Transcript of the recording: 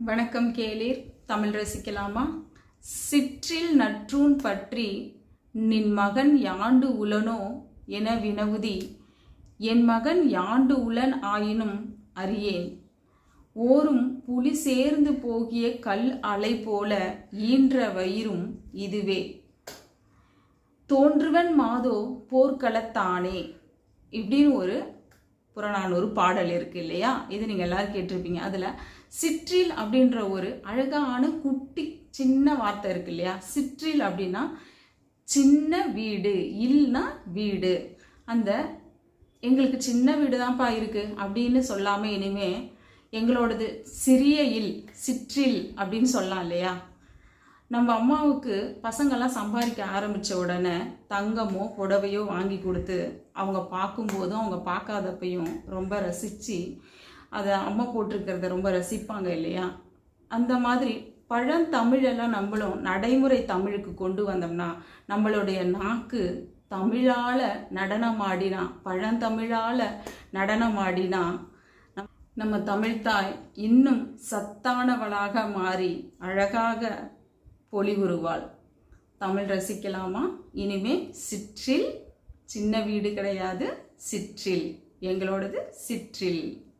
வணக்கம் கேளீர். தமிழ் ரசிக்கலாமா? சிற்றில் நற்றூன் பற்றி நின் மகன் யாண்டு உளனோ என வினவுதி என் மகன் யாண்டு உலன் ஆயினும் அறியேன். ஓரும் புலி சேர்ந்து போகிய கல் அலை போல ஈன்ற வயிறும் இதுவே. தோன்றுவன் மாதோ போர்க்களத்தானே? இப்படின்னு ஒரு புறநானூறு பாடல் இருக்கு இல்லையா? இது நீங்கள் எல்லாரும் கேட்டிருப்பீங்க. அதில் சிற்றில் அப்படின்ற ஒரு அழகான குட்டி சின்ன வார்த்தை இருக்கு இல்லையா? சிற்றில் அப்படின்னா சின்ன வீடு இல்னா வீடு. அந்த எங்களுக்கு சின்ன வீடு தான்ப்பா இருக்கு அப்படின்னு சொல்லாம இனிமே எங்களோடது சிறிய இல் சிற்றில் அப்படின்னு சொல்லலாம் இல்லையா? நம்ம அம்மாவுக்கு பசங்கள்லாம் சம்பாதிக்க ஆரம்பித்த உடனே தங்கமோ புடவையோ வாங்கி கொடுத்து அவங்க பார்க்கும்போதும் அவங்க பார்க்காதப்பையும் ரொம்ப ரசித்து அதை அம்மா போட்டிருக்கிறத ரொம்ப ரசிப்பாங்க இல்லையா? அந்த மாதிரி பழந்தமிழெல்லாம் நம்மளும் நடைமுறை தமிழுக்கு கொண்டு வந்தோம்னா நம்மளுடைய நாக்கு தமிழால் நடனமாடினா பழந்தமிழால் நடனமாடினா நம்ம தமிழ்தாய் இன்னும் சத்தானவளாக மாறி அழகாக பொலிவுறுவாள். தமிழ் ரசிக்கலாமா? இனிமே சிற்றில். சின்ன வீடு கிடையாது சிற்றில். எங்களோடது சிற்றில்.